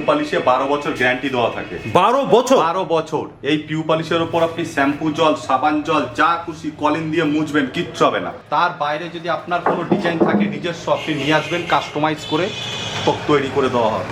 পালিশে বারো বছর গ্যারান্টি দেওয়া থাকে। বারো বছর? বারো বছর। এই পিউ পালিশের উপর আপনি শ্যাম্পু জল সাবান জল যা খুশি কলিন দিয়ে মুছবেন কিচ্ছু হবে না। তার বাইরে যদি আপনার কোনো ডিজাইন থাকে নিজস্ব আপনি নিয়ে আসবেন কাস্টমাইজ করে তৈরি করে দেওয়া হবে।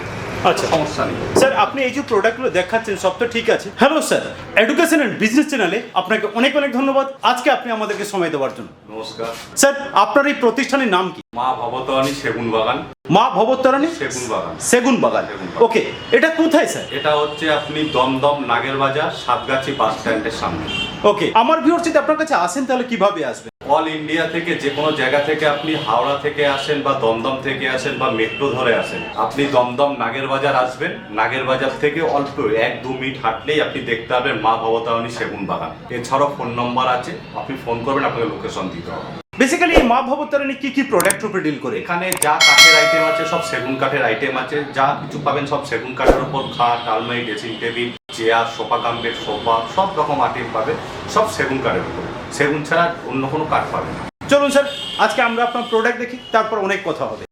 আচ্ছা। সমস্যা নেই। স্যার আপনি এই যে প্রোডাক্টগুলো দেখাচ্ছেন সব তো ঠিক আছে। Hello sir education and business চ্যানেলে আপনাকে অনেক অনেক ধন্যবাদ। আজকে আপনি আমাদেরকে সময় দেওয়ার জন্য। নমস্কার। স্যার আপনার এই প্রতিষ্ঠানের নাম কি? মা ভবতারানী সেগুন বাগান। মা বাগান। সেগুন বাগান। সেগুন বাগান। ওকে এটা কোথায় স্যার? এটা হচ্ছে আপনি দমদম নাগের বাজার সাতগাছি বাস স্ট্যান্ডের সামনে। ওকে আমার ভিউর যদি আপনার কাছে আসেন তাহলে কীভাবে আসবেন? অল ইন্ডিয়া থেকে যে কোনো জায়গা থেকে আপনি হাওড়া থেকে আসেন বা দমদম থেকে আসেন বা মেট্রো ধরে আসেন আপনি দমদম নাগের বাজার আসবেন। নাগের বাজার থেকে অল্প এক দু মিনিট হাঁটলেই আপনি দেখতে পাবেন মা ভবতারণী সেগুন বাগান। এছাড়াও ফোন নম্বর আছে আপনি ফোন করবেন আপনাকে লোকেশন দিতে হবে। বেসিক্যালি এই মা ভবতারিণী কি কি প্রোডাক্ট উপরে ডিল করে? এখানে যা কাঠের আইটেম আছে সব সেগুন কাঠের আইটেম আছে। যা কিছু পাবেন সব সেগুন কাঠের উপর খাট আলমারি ড্রেসিং টেবিল চেয়ার সোফা কাম্পের সোফা সব রকম আইটেম পাবে। সব সেগুন কাঠের উপর। সেগুন ছাড়া অন্য কোনো কাঠ পাবে না। চলুন স্যার আজকে আমরা আপনার প্রোডাক্ট দেখি তারপর অনেক কথা হবে।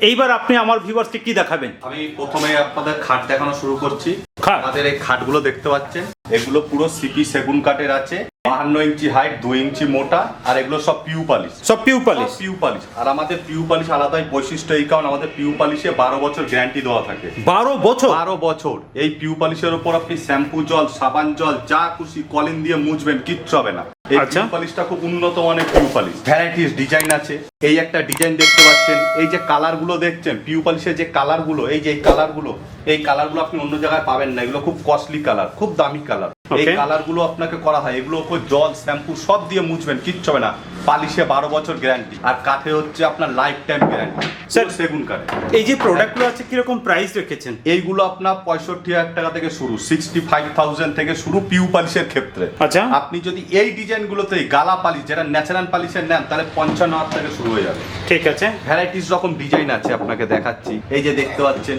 এইবার আপনি আমার ভিউয়ার্সকে কি দেখাবেন? আমি প্রথমে আপনাদের খাট দেখানো শুরু করছি। খাট? আমাদের এই খাটগুলো দেখতে পাচ্ছেন। এগুলো পুরো সিপি সেগুন কাঠের আছে। বাহান্ন ইঞ্চি হাইট দুই ইঞ্চি মোটা আর এগুলো সব পিউ পালিশ। সব পিউ পালিশ? PU polish. আর আমাদের পিউ পালিশ আলাদাই বৈশিষ্ট্য এই কারণ আমাদের পিউ পালিশে বারো বছর গ্যারান্টি দেওয়া থাকে। বারো বছর? বারো বছর। এই পিউ পালিশের উপর আপনি শ্যাম্পু জল সাবান জল যা খুশি কলিন দিয়ে মুছবেন কিচ্ছু হবে না। এই আচ্ছা। পালিশটা খুব উন্নত মানের পিউ পালিশ ভ্যারাইটিস ডিজাইন আছে। এই একটা ডিজাইন দেখতে পাচ্ছেন। এই যে কালারগুলো দেখছেন পিউ পালিশের যে কালারগুলো এই যে কালারগুলো এই কালারগুলো আপনি অন্য জায়গায় পাবেন না। এগুলো খুব কস্টলি কালার খুব দামি কালার এই Okay. কালারগুলো আপনাকে করা হয়। এগুলো জল শ্যাম্পু সব দিয়ে মুছবেন কিচ্ছু হবে না। পালিশে বারো বছর গ্যারান্টি আর কাঠে হচ্ছে আপনার লাইফ টাইম গ্যারান্টি Sir- সেগুন কাঠে। এই যে প্রোডাক্টগুলো আছে কীরকম প্রাইস রেখেছেন? এইগুলো আপনার পঁয়ষট্টি হাজার টাকা থেকে শুরু সিক্সটি ফাইভ থাউজেন্ড থেকে শুরু পিউ পালিশের ক্ষেত্রে। আচ্ছা। আপনি যদি এই ডিজাইনগুলোতে গালা পালিশ যেটা ন্যাচারাল পালিশের নেন তাহলে পঞ্চান্ন হাজার থেকে শুরু হয়ে যাবে। ঠিক আছে। ভ্যারাইটিস রকম ডিজাইন আছে আপনাকে দেখাচ্ছি। এই যে দেখতে পাচ্ছেন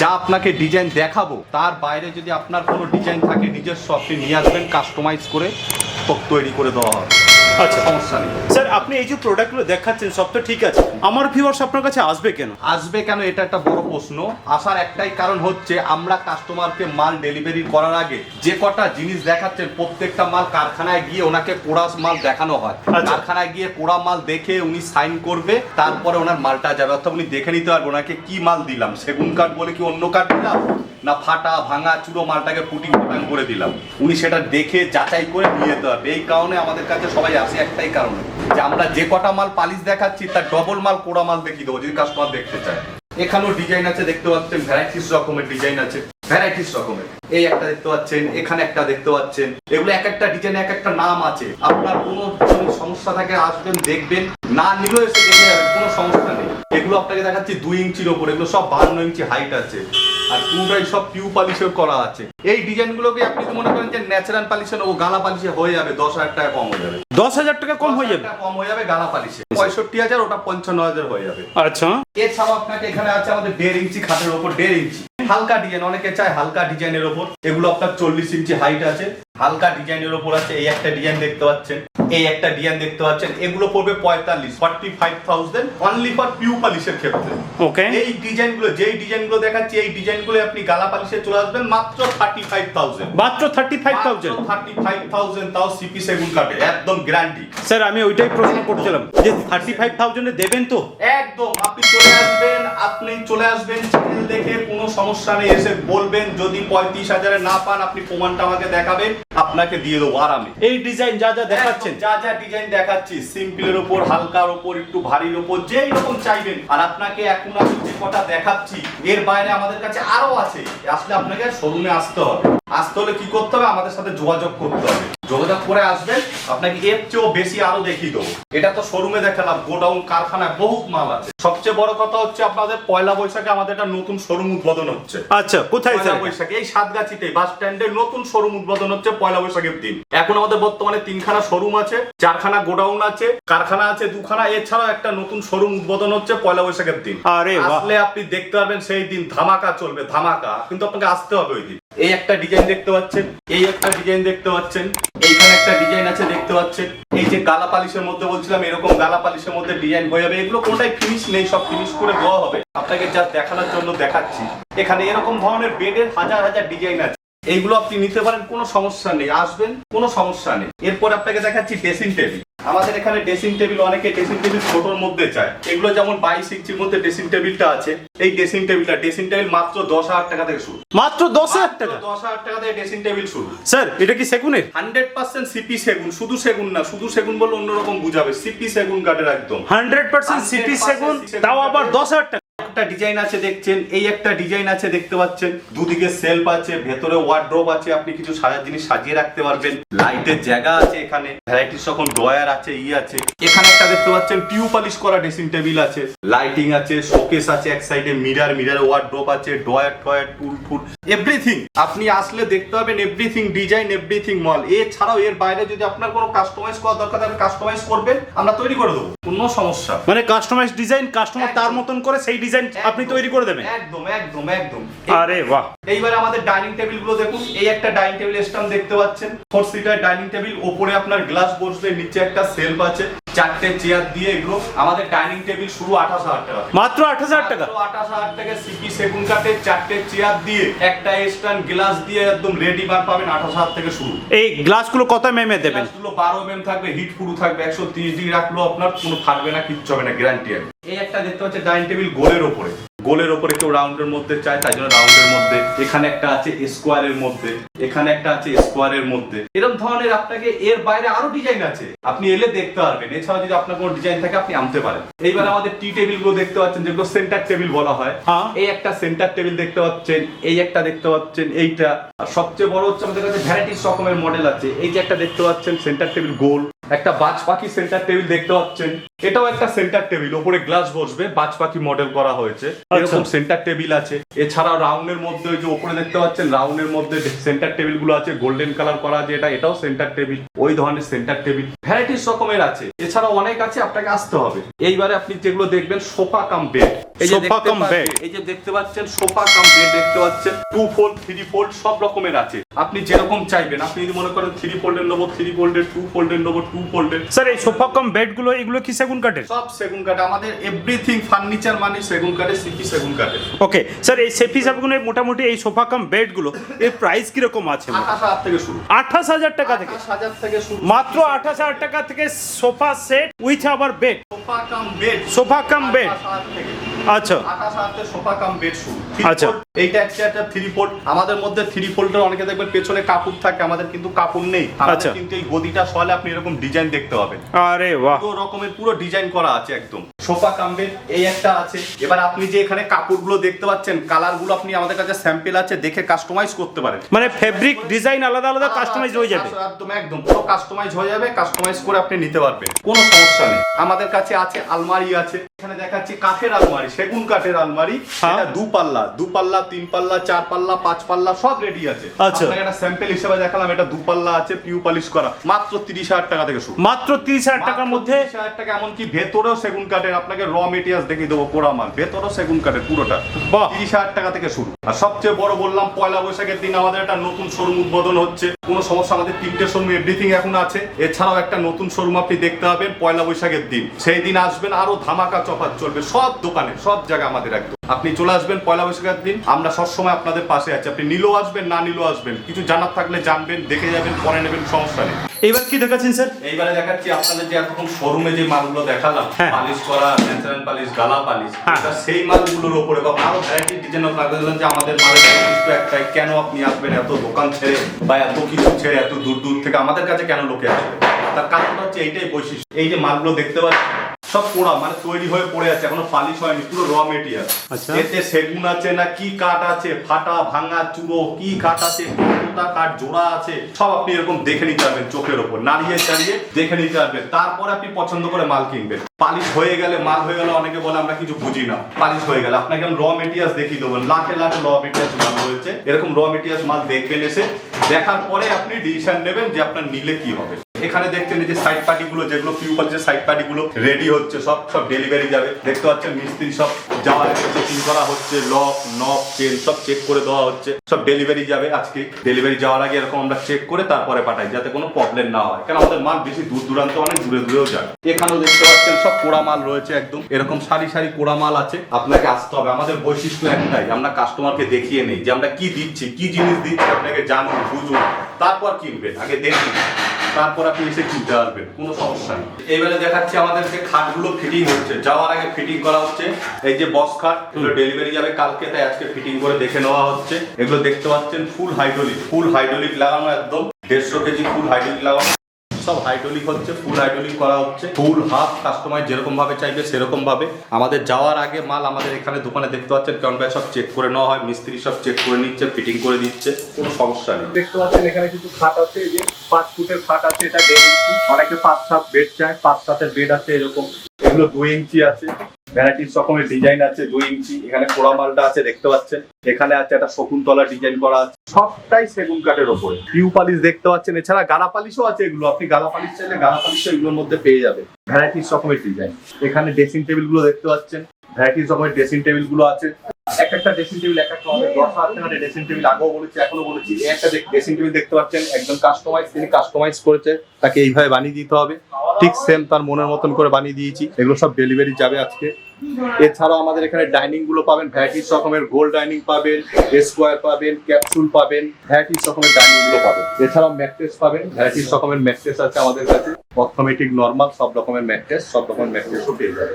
যা আপনাকে ডিজাইন দেখাবো তার বাইরে যদি আপনার কোনো ডিজাইন থাকে নিজের শপে নিয়ে আসবেন কাস্টমাইজ করে তৈরি করে দেওয়া হবে। আচ্ছা। সমস্যা নেই। স্যার আপনি এই যে প্রোডাক্টগুলো দেখাচ্ছেন সব তো ঠিক আছে। আমার ভিউয়ার্স আপনার কাছে আসবে কেন? আসবে কেন এটা একটা বড় প্রশ্ন। আসার একটাই কারণ হচ্ছে আমরা কাস্টমারকে মাল ডেলিভারি করার আগে যে কটা জিনিস দেখাচ্ছেন প্রত্যেকটা মাল কারখানায় গিয়ে ওনাকে পোড়া মাল দেখানো হয়। আচ্ছা। কারখানায় গিয়ে পোড়া মাল দেখে উনি সাইন করবে তারপরে ওনার মালটা যাবে। অর্থাৎ উনি দেখে নিতে পারবে ওনাকে কি মাল দিলাম সেগুন কাঠ বলে কি অন্য কাঠ দিলাম? না ফাটা, ভাঙা, চুরো মালটাকে পুটি ফুটাং করে দিলাম। উনি সেটা দেখে যাচাই করে নিয়ে যেতে পারবে এই কারণে আমাদের কাছে সবাই আসে, একটাই কারণে যে আমরা যে কটা মাল পালিশ দেখাচ্ছি, তার ডবল মাল পোড়া মাল দেখিয়ে দেবো, যদি কাস্টমার দেখতে চায়। এখানেও ডিজাইন আছে, দেখতে পাচ্ছেন ভ্যারাইটিস রকমের ডিজাইন আছে ভ্যারাইটিস রকমের। এই একটা দেখতে পাচ্ছেন, এখানে একটা দেখতে পাচ্ছেন। এগুলো এক একটা ডিজাইন এক একটা নাম আছে। আপনার কোনো সমস্যা থাকে আসবেন দেখবেন। না নিলেও এসে দেখে যাবেন কোনো সমস্যা নেই। এগুলো আপনাকে দেখাচ্ছি দুই ইঞ্চির ওপর এগুলো সব বান্ন ইঞ্চি হাইট আছে। আর পুরোটাই সব পিউ পালিশের করা আছে। এই ডিজাইনগুলোকে আপনি যদি মনে করেন যে ন্যাচারাল পালিশে ও গালা পালিশে হয়ে যাবে দশ হাজার টাকা কম হয়ে যাবে। দশ হাজার টাকা কম হয়ে যাবে? কম হয়ে যাবে গালা পালিশে পঁয়ষট্টি হাজার ওটা পঞ্চান্ন হাজার হয়ে যাবে। আচ্ছা। এছাড়াও আপনাকে এখানে আছে আমাদের দেড় ইঞ্চি খাটের ওপর দেড় ইঞ্চি। হালকা ডিজাইন অনেকে চায় হালকা ডিজাইনের ওপর। এগুলো আপনার চল্লিশ ইঞ্চি হাইট আছে। হালকা ডিজাইনের ওপর আছে এই একটা ডিজাইন দেখতে পাচ্ছেন এই একটা ডিজাইন দেখতে পাচ্ছেন এগুলো পড়বে পঁয়তাল্লিশ forty five thousand only for PU পালিশের ক্ষেত্রে। ওকে এই ডিজাইনগুলো যেই ডিজাইনগুলো দেখাচ্ছি এই ডিজাইনগুলো আপনি গালা পালিশে চলে আসবেন মাত্র থার্টি ফাইভ থাউজেন্ড মাত্র thirty five thousand thirty five thousand তাও সিপি সেগুন কাটে একদম গ্যারান্টি স্যার আমি ওইটাই প্রশ্ন করছিলাম যে থার্টি ফাইভ থাউজেন্ডে দেবেন তো? একদম আপনি চলে আসবেন আপনি চলে আসবেন চ্যানেল দেখে কোনো সমস্যা নেই এসে বলবেন যদি পঁয়ত্রিশ হাজারে না পান আপনি প্রমাণটা আমাকে দেখাবেন। আপনাকে দিয়ে দেবো আরামে এই ডিজাইন যা যা দেখাচ্ছেন। যা যা ডিজাইন দেখাচ্ছি সিম্পলের উপর হালকার উপর একটু ভারীর উপর যেই রকম চাইবেন। আর আপনাকে এখন আমি যে কটা দেখাচ্ছি এর বাইরে আমাদের কাছে আরও আছে। আসলে আপনাকে শোরুমে আসতে হবে। আসতে হলে কি করতে হবে? আমাদের সাথে যোগাযোগ করতে হবে। যোগাযোগ করে আসবেন আপনাকে এর চেয়েও বেশি আরও দেখিয়ে দেবো। এটা তো শোরুমে দেখালাম গোডাউন কারখানায় বহুত মাল আছে। সবচেয়ে বড় কথা হচ্ছে আপনাদের পয়লা বৈশাখে আমাদের একটা নতুন শোরুম উদ্বোধন হচ্ছে। আচ্ছা কোথায় পয়লা বৈশাখে এই সাতগাছিতে বাস স্ট্যান্ডে নতুন শোরুম উদ্বোধন হচ্ছে পয়লা বৈশাখের দিন। এখন আমাদের বর্তমানে তিনখানা শোরুম আছে চারখানা গোডাউন আছে কারখানা আছে দুখানা এছাড়াও একটা নতুন শোরুম উদ্বোধন হচ্ছে পয়লা বৈশাখের দিন। আরে আসলে আপনি দেখতে পারবেন সেই দিন ধামাকা চলবে ধামাকা। কিন্তু আপনাকে আসতে হবে ওই দিন। এই একটা ডিজাইন দেখতে পাচ্ছেন, এই একটা ডিজাইন দেখতে পাচ্ছেন, এইখানে একটা ডিজাইন আছে দেখতে পাচ্ছেন। এই যে গালা পালিশের মধ্যে বলছিলাম, এরকম গালা পালিশের মধ্যে ডিজাইন হয়ে যাবে। এগুলো কোনটাই ফিনিশ নেই, সব ফিনিশ করে দেওয়া হবে। আপনাকে যা দেখানোর জন্য দেখাচ্ছি। এখানে এরকম ধরনের বেডের হাজার হাজার ডিজাইন আছে। এইগুলো আপনি নিতে পারেন কোনো সমস্যা নেই। আসবেন কোনো সমস্যা নেই। এরপর আপনাকে দেখাচ্ছি ড্রেসিং টেবিল আমাদের এখানে ড্রেসিং টেবিল অনেকে ড্রেসিং টেবিল ছোটোর মধ্যে চায়। এগুলো যেমন বাইশ ইঞ্চির মধ্যে ড্রেসিং টেবিলটা আছে এই ড্রেসিং টেবিলটা ড্রেসিং টেবিল মাত্র দশ হাজার টাকা থেকে শুরু। মাত্র দশ হাজার টাকা? দশ হাজার টাকা থেকে ড্রেসিং টেবিল শুরু। স্যার এটা কি সেগুনের? হান্ড্রেড পার্সেন্ট সিপি সেগুন শুধু সেগুন না শুধু সেগুন বললে অন্যরকম বুঝাবে। সিপি সেগুন কাঠের একদম। হান্ড্রেড পার্সেন্ট সিপি সেগুন তাও আবার দশ হাজার টাকা। একটা ডিজাইন আছে দেখছেন এই একটা ডিজাইন আছে দেখতে পাচ্ছেন। দুদিকে সেলফ আছে ভেতরে ওয়ার্ড্রোব আছে আপনি কিছু সাজার জিনিস সাজিয়ে রাখতে পারবেন। লাইটের জায়গা আছে এখানে ভ্যারাইটিস রকম ড্রয়ার আছে ই আছে। এখানে একটা দেখতে পাচ্ছেন টিউ পলিশ করা ড্রেসিং টেবিল আছে। লাইটিং আছে শোকেস আছে এক সাইডে মিরার মিরার ওয়ার্ড্রোব আছে ড্রয়ার টয়ার টুল ফুল এভরিথিং আপনি আসলে দেখতে পাবেন এভরিথিং ডিজাইন এভরিথিং মল এছাড়াও এর বাইরে যদি আপনার কোনো কাস্টমাইজ করা দরকার তাহলে কাস্টমাইজ করবেন আমরা তৈরি করে দেবো। কোনো সমস্যা। মানে কাস্টমাইজ ডিজাইন কাস্টমার তার মতন করে সেই ডিজাইন আপনি তৈরি করে দেবেন। একদম একদম একদম। আরে বাহ। এইবার আমাদের ডাইনিং টেবিলগুলো দেখুন এই একটা ডাইনিং টেবিল স্ট্যান্ড দেখতে পাচ্ছেন। ফোর সিটার ডাইনিং টেবিল ওপরে আপনার গ্লাস বসবে নিচে একটা সেলফ আছে। চারটে চেয়ার দিয়ে এগুলো আমাদের ডাইনিং টেবিল শুরু আঠাশ হাজার টাকা মাত্র আঠাশ হাজার টাকা? আঠাশ হাজার টাকা সিপি সেগুন কাঠের চারটে চেয়ার দিয়ে একটা স্ট্যান্ড গ্লাস দিয়ে একদম রেডি বার পাবেন আঠাশ হাজার থেকে শুরু। এই গ্লাসগুলো কত মেমে দেবেন? গ্লাসগুলো বারো এম থাকবে হিট পুরু থাকবে একশো তিরিশ ডিগ্রি রাখলেও আপনার কোনো থাকবে না কিচ্ছু হবে না গ্যারান্টি এই একটা দেখতে পাচ্ছে ডাইনিং টেবিল গোলের ওপরে। গোলের ওপরে কেউ রাউন্ডের মধ্যে চায় তাই জন্য রাউন্ডের মধ্যে। এখানে একটা আছে স্কোয়ারের মধ্যে এখানে একটা আছে স্কোয়ারের মধ্যে। এরকম ধরনের আপনাকে এর বাইরে আরও ডিজাইন আছে। আপনি এলে দেখতে পারবেন। এছাড়া যদি আপনার কোনো ডিজাইন থাকে আপনি আনতে পারেন। এইবার আমাদের টি টেবিলগুলো দেখতে পাচ্ছেন যেগুলো সেন্টার টেবিল বলা হয়। হ্যাঁ। এই একটা সেন্টার টেবিল দেখতে পাচ্ছেন এই একটা দেখতে পাচ্ছেন এইটা। আর সবচেয়ে বড় হচ্ছে আমাদের কাছে ভ্যারাইটিস রকমের মডেল আছে। এই যে একটা দেখতে পাচ্ছেন সেন্টার টেবিল গোল। একটা বাজ পাখি সেন্টার টেবিল দেখতে পাচ্ছেন। এটাও একটা সেন্টার টেবিল ওপরে গ্লাস বসবে বাজ পাখি মডেল করা হয়েছে। এরকম সেন্টার টেবিল আছে। এছাড়াও রাউন্ডের মধ্যে ওই যে ওপরে দেখতে পাচ্ছেন রাউন্ডের মধ্যে সেন্টার টেবিলগুলো আছে গোল্ডেন কালার করা আছে এটা এটাও সেন্টার টেবিল ওই ধরনের সেন্টার টেবিল ভ্যারাইটিস রকমের আছে। এছাড়াও অনেক আছে আপনাকে আসতে হবে। এইবারে আপনি যেগুলো দেখবেন সোফা কাম বেড এই যে দেখতে cum পাচ্ছেন- এই যে দেখতে পাচ্ছেন সোফা কাম বেড দেখতে পাচ্ছেন টু ফোল্ড থ্রি ফোল্ড সব রকমের আছে। আপনি যেরকম চাইবেন আপনি যদি মনে করেন থ্রি ফোল্ডের নেব থ্রি ফোল্ডের টু ফোল্ডের নেব টু ফোল্ডের স্যার এই সোফা কম বেডগুলো এগুলো কি সেগুন কাঠের? সব সেগুন কাঠ। আমাদের এভরিথিং ফার্নিচার মানে সেগুন কাঠের সিপি সেগুন কাঠের। ওকে স্যার এই সেফি সেগুনের মোটামুটি এই সোফা কাম বেডগুলো এর প্রাইস কীরকম আছে? আঠাশ হাজার থেকে শুরু। আঠাশ হাজার টাকা থেকে? হাজার থেকে শুরু। মাত্র আঠাশ হাজার টাকা থেকে সোফা সেট উইথ আবার bed sofa cum bed sofa cum bed আচ্ছা। আকাশ হাজার সোফা কাম বেড আচ্ছা। এইটা একটা একটা থ্রি ফোল্ড আমাদের মধ্যে থ্রি ফোল্ডের অনেকে দেখবেন পেছনে কাপড় থাকে আমাদের কিন্তু কাপড় নেই। আচ্ছা। কিন্তু এই গদিটা সলে আপনি এরকম ডিজাইন দেখতে পাবেন। আরে বাহ। পুরো রকমের পুরো ডিজাইন করা আছে একদম। সোফা কাম্বের এই একটা আছে। এবার আপনি যে এখানে কাপড়গুলো দেখতে পাচ্ছেন কালারগুলো আপনি আমাদের কাছে স্যাম্পেল আছে দেখে কাস্টমাইজ করতে পারেন। মানে ফেব্রিক ডিজাইন আলাদা আলাদা কাস্টমাইজ হয়ে যাবে। একদম একদম। পুরো কাস্টমাইজ হয়ে যাবে কাস্টমাইজ করে আপনি নিতে পারবেন। কোনো সমস্যা নেই। আমাদের কাছে আছে আলমারি আছে। এখানে দেখাচ্ছি কাঠের আলমারি সেগুন কাঠের আলমারি। হ্যাঁ। এটা দু পাল্লা দু পাল্লা তিন পাল্লা চার পাল্লা পাঁচ পাল্লা সব রেডি আছে। আচ্ছা। একটা স্যাম্পেল হিসেবে দেখালাম এটা দু পাল্লা আছে পিউ পলিশ করা। মাত্র তিরিশ হাজার টাকা থেকে শুরু। মাত্র তিরিশ হাজার টাকার মধ্যে তিরিশ হাজার টাকা এমনকি ভেতরেও সেগুন কাঠের আপনাকে র মেটেরিয়ালস দেখিয়ে দেবো পোড়া মাল। ভেতরেও সেগুন কাঠের পুরোটা। তিরিশ হাজার টাকা থেকে শুরু। আর সবচেয়ে বড় বললাম পয়লা বৈশাখের দিন আমাদের একটা নতুন শোরুম উদ্বোধন হচ্ছে। কোনো সমস্যা আমাদের তিনটে শোরুম এভরিথিং এখন আছে। এছাড়াও একটা নতুন শোরুম আপনি দেখতে পাবেন পয়লা বৈশাখের দিন। সেই দিন আসবেন আরও ধামাকা চপাত চলবে। সব দোকানে সব জায়গায় আমাদের একদম। আপনি চলে আসবেন পয়লা বৈশাখের দিন। আমরা সবসময় আপনাদের পাশে আছি। আপনি নিলেও আসবেন না নিলেও আসবেন। কিছু জানার থাকলে জানবেন দেখে যাবেন পরে নেবেন সমস্যা নেই। এবার কি দেখাচ্ছেন স্যার? এইবারে দেখাচ্ছি আপনাদের যে এতক্ষণ শোরুমে যে মালগুলো দেখালাম হ্যাঁ। পালিশ করা ন্যাচারাল পালিশ গালা পালিশ হ্যাঁ। এটা সেই মালগুলোর উপরে বা আরও ভ্যারাইটি ডিজাইন লাগলেন যে আমাদের মালের বৈশিষ্ট্য একটাই কেন আপনি আসবেন এত দোকান ছেড়ে বা এত কিছু ছেড়ে এত দূর দূর থেকে আমাদের কাছে কেন লোকে আসবে? তার কারণটা হচ্ছে এইটাই বৈশিষ্ট্য। এই যে মালগুলো দেখতে পাচ্ছেন সব পোড়া মানে তৈরি হয়ে পড়ে আছে এখনও পালিশ হয়নি পুরো র মেটেরিয়াল আচ্ছা। এতে সেগুন আছে না কি কাঠ আছে ফাটা ভাঙা চুড়ো কি কাঠ আছে কোনটা কাঠ জোড়া আছে সব আপনি এরকম দেখে নিতে পারবেন চোখের ওপর। নাড়িয়ে চালিয়ে দেখে নিতে পারবেন। তারপর আপনি পছন্দ করে মাল কিনবেন। পালিশ হয়ে গেলে মাল হয়ে গেলে অনেকে বলে আমরা কিছু বুঝি না। পালিশ হয়ে গেলে। আপনাকে আমি র মেটেরিয়ালস দেখিয়ে দেবেন লাখে লাখে র মেটেরিয়ালস মাল রয়েছে। এরকম র মেটেরিয়ালস মাল দেখবেন এসে দেখার পরে আপনি ডিসিশন নেবেন যে আপনার নিলে কি হবে। এখানে দেখছেন এই যে সাইড পার্টি গুলো, যেগুলো পিউ যে সাইড পার্টি গুলো রেডি হচ্ছে, সব সব ডেলিভারি যাবে। দেখতে পাচ্ছেন মিস্ত্রি সব যাওয়ার আগে চেকিং করা হচ্ছে লক নব চেন সব চেক করে দেওয়া হচ্ছে, সব ডেলিভারি যাবে আজকে। ডেলিভারি যাওয়ার আগে এরকম আমরা চেক করে তারপরে পাঠাই, যাতে কোনো প্রবলেম না হয়। কারণ আমাদের মাল বেশি দূর দূরান্ত, অনেক দূরে দূরেও যায়। এখানেও দেখতে পাচ্ছেন সব পোড়া মাল রয়েছে একদম। এরকম সারি সারি পোড়া মাল আছে, আপনাকে আসতে হবে। আমাদের বৈশিষ্ট্য একটাই, আমরা কাস্টমারকে দেখিয়ে নেই যে আমরা কি দিচ্ছি, কি জিনিস দিচ্ছি, আপনাকে জানুন, বুঝুন। তারপর কিনবেন, আগে দেখুন তারপর আপনি এসে কিনতে পারবেন কোনো সমস্যা নেই। এবারে দেখাচ্ছি আমাদের যে খাটগুলো ফিটিং হচ্ছে। যাওয়ার আগে ফিটিং করা হচ্ছে। এই যে বক্স খাট, এগুলো ডেলিভারি যাবে কালকে, তাই আজকে ফিটিং করে দেখে নেওয়া হচ্ছে। এগুলো দেখতে পাচ্ছেন ফুল হাইড্রোলিক ফুল হাইড্রোলিক লাগানো একদম। দেড়শো কেজি ফুল হাইড্রোলিক লাগানো। সব হাইড্রোলিক হচ্ছে ফুল হাইড্রোলিক করা হচ্ছে ফুল হাফ কাস্টমার যেরকম ভাবে চাইবে সেরকম ভাবে। আমাদের যাওয়ার আগে মাল আমাদের এখানে দোকানে দেখতে পাচ্ছেন ভাই সব চেক করে নেওয়া হয়, মিস্ত্রি সব চেক করে নিচ্ছে ফিটিং করে দিচ্ছে, কোনো সমস্যা নেই। দেখতে পাচ্ছেন এখানে কিছু খাট আছে যে পাঁচ ফুটের খাট আছে, এটা অনেকে পাঁচ সাত বেড চায়, পাঁচ সাতের বেড আছে এরকম। এগুলো দুই ইঞ্চি আছে। ভ্যারাইটিস রকমের ডিজাইন আছে, দুই ইঞ্চি, এখানে পোড়া মালটা আছে, দেখতে পাচ্ছেন। এখানে আছে একটা শকুন্তলা ডিজাইন করা আছে। সবটাই সেগুন কাঠের ওপরে। পিউ পালিশ দেখতে পাচ্ছেন। এছাড়া গালা পালিশও আছে এগুলো। আপনি গালা পালিশ চাইলে গালা পালিশও এগুলোর মধ্যে পেয়ে যাবে ভ্যারাইটিস রকমের ডিজাইন এখানে ড্রেসিং টেবিলগুলো দেখতে পাচ্ছেন। ভ্যারাইটিস রকমের ড্রেসিং টেবিলগুলো আছে। এক একটা ড্রেসিং টেবিল এক একটা আমাদের দশ হাজার টাকার ড্রেসিং টেবিল আগেও বলেছি, এখনও বলেছি। এই একটা ড্রেসিং টেবিল দেখতে পাচ্ছেন। একদম কাস্টমাইজ তিনি কাস্টমাইজ করেছে। তাকে এইভাবে বানিয়ে দিতে হবে। ঠিক সেম তার মনের মতন করে বানিয়ে দিয়েছি। এগুলো সব ডেলিভারি যাবে আজকে। এছাড়াও আমাদের এখানে ডাইনিংগুলো পাবেন ভ্যারাইটিস রকমের গোল ডাইনিং পাবেন স্কোয়ার পাবেন ক্যাপসুল পাবেন ভ্যারাইটিস রকমের ডাইনিংগুলো পাবেন। এছাড়াও ম্যাট্রেস পাবেন ভ্যারাইটিস রকমের ম্যাট্রেস আছে আমাদের কাছে। অটোমেটিক নর্মাল সব রকমের ম্যাট্রেস সব রকমের ম্যাট্রেসও পেয়ে যাবে